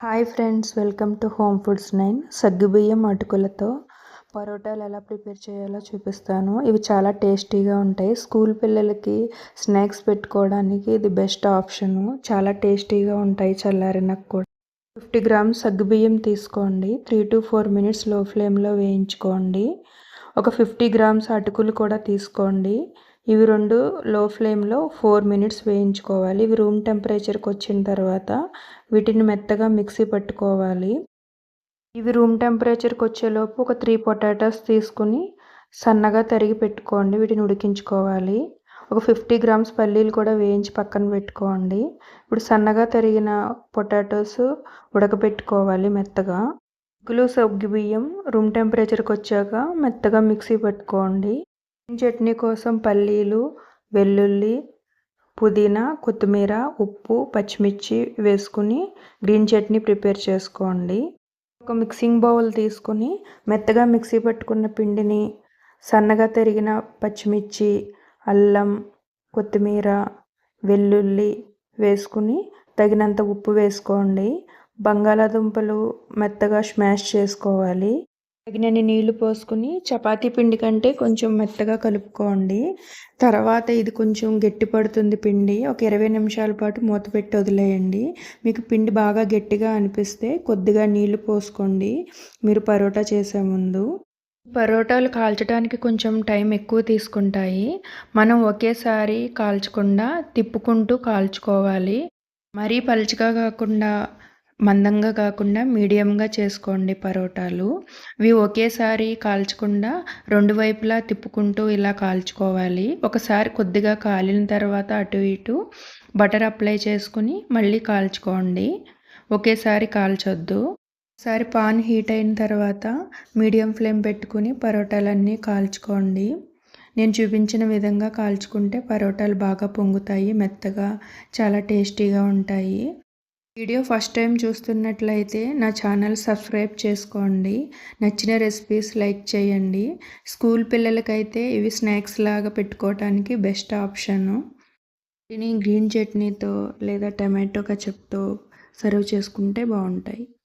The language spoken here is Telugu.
Hi friends welcome to home foods nine. సగ్గుబియ్యం అటుకులతో పరోటాలు ఎలా ప్రిపేర్ చేయాలో చూపిస్తాను. ఇవి చాలా టేస్టీగా ఉంటాయి. స్కూల్ పిల్లలకి స్నాక్స్ పెట్టుకోవడానికి ఇది బెస్ట్ ఆప్షను. చాలా టేస్టీగా ఉంటాయి చల్లారినకు కూడా. ఫిఫ్టీ గ్రామ్స్ సగ్గుబియ్యం తీసుకోండి. త్రీ టు ఫోర్ మినిట్స్లో ఫ్లేమ్లో వేయించుకోండి. ఒక ఫిఫ్టీ గ్రామ్స్ అటుకులు కూడా తీసుకోండి. ఇవి రెండు లో ఫ్లేమ్లో ఫోర్ మినిట్స్ వేయించుకోవాలి. ఇవి రూమ్ టెంపరేచర్కి వచ్చిన తర్వాత వీటిని మెత్తగా మిక్సీ పట్టుకోవాలి. ఇవి రూమ్ టెంపరేచర్కి వచ్చేలోపు ఒక త్రీ పొటాటోస్ తీసుకుని సన్నగా తరిగి పెట్టుకోండి. వీటిని ఉడికించుకోవాలి. ఒక ఫిఫ్టీ గ్రామ్స్ పల్లీలు కూడా వేయించి పక్కన పెట్టుకోండి. ఇప్పుడు సన్నగా తరిగిన పొటాటోస్ ఉడకబెట్టుకోవాలి మెత్తగా. ఉగ్గులు సగ్గు బియ్యం రూమ్ టెంపరేచర్కి వచ్చాక మెత్తగా మిక్సీ పట్టుకోండి. చట్నీ కోసం పల్లీలు వెల్లుల్లి పుదీనా కొత్తిమీర ఉప్పు పచ్చిమిర్చి వేసుకుని గ్రీన్ చట్నీ ప్రిపేర్ చేసుకోండి. ఒక మిక్సింగ్ బౌల్ తీసుకుని మెత్తగా మిక్సీ పట్టుకున్న పిండిని సన్నగా తరిగిన పచ్చిమిర్చి అల్లం కొత్తిమీర వెల్లుల్లి వేసుకుని తగినంత ఉప్పు వేసుకోండి. బంగాళాదుంపలు మెత్తగా స్మాష్ చేసుకోవాలి. తగినన్ని నీళ్ళు పోసుకుని చపాతీ పిండి కంటే కొంచెం మెత్తగా కలుపుకోండి. తర్వాత ఇది కొంచెం గట్టి పడుతుంది పిండి. ఒక ఇరవై నిమిషాల పాటు మూత పెట్టి వదిలేయండి. మీకు పిండి బాగా గట్టిగా అనిపిస్తే కొద్దిగా నీళ్ళు పోసుకోండి. మీరు పరోటా చేసే ముందు పరోటాలు కాల్చడానికి కొంచెం టైం ఎక్కువ తీసుకుంటాయి. మనం ఒకేసారి కాల్చకుండా తిప్పుకుంటూ కాల్చుకోవాలి. మరీ పలుచగా కాకుండా మందంగా కాకుండా మీడియంగా చేసుకోండి పరోటాలు. ఇవి ఒకేసారి కాల్చకుండా రెండు వైపులా తిప్పుకుంటూ ఇలా కాల్చుకోవాలి. ఒకసారి కొద్దిగా కాలిన తర్వాత అటు ఇటు బటర్ అప్లై చేసుకుని మళ్ళీ కాల్చుకోండి. ఒకేసారి కాల్చొద్దు. ఒకసారి పాన్ హీట్ అయిన తర్వాత మీడియం ఫ్లేమ్ పెట్టుకుని పరోటాలన్నీ కాల్చుకోండి. నేను చూపించిన విధంగా కాల్చుకుంటే పరోటాలు బాగా పొంగుతాయి మెత్తగా చాలా టేస్టీగా ఉంటాయి. వీడియో ఫస్ట్ టైం చూస్తున్నట్లయితే నా ఛానల్ సబ్స్క్రైబ్ చేసుకోండి. నచ్చిన రెసిపీస్ లైక్ చేయండి. స్కూల్ పిల్లలకైతే ఇవి స్నాక్స్ లాగా పెట్టుకోవటానికి బెస్ట్ ఆప్షను. దీని గ్రీన్ చట్నీతో లేదా టమాటో కచప్తో సర్వ్ చేసుకుంటే బాగుంటాయి.